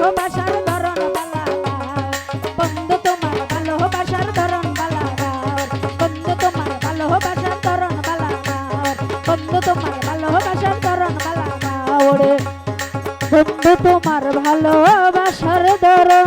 ভালোবাসার ধরন পালা বন্ধু, তোমার ভালোবাসার ধরন পালা বন্ধু, তোমার ভালোবাসার ধরন পালা বন্ধু, তোমার ভালোবাসার ধরন পালা বন্ধু, তোমার ভালোবাসার ধরন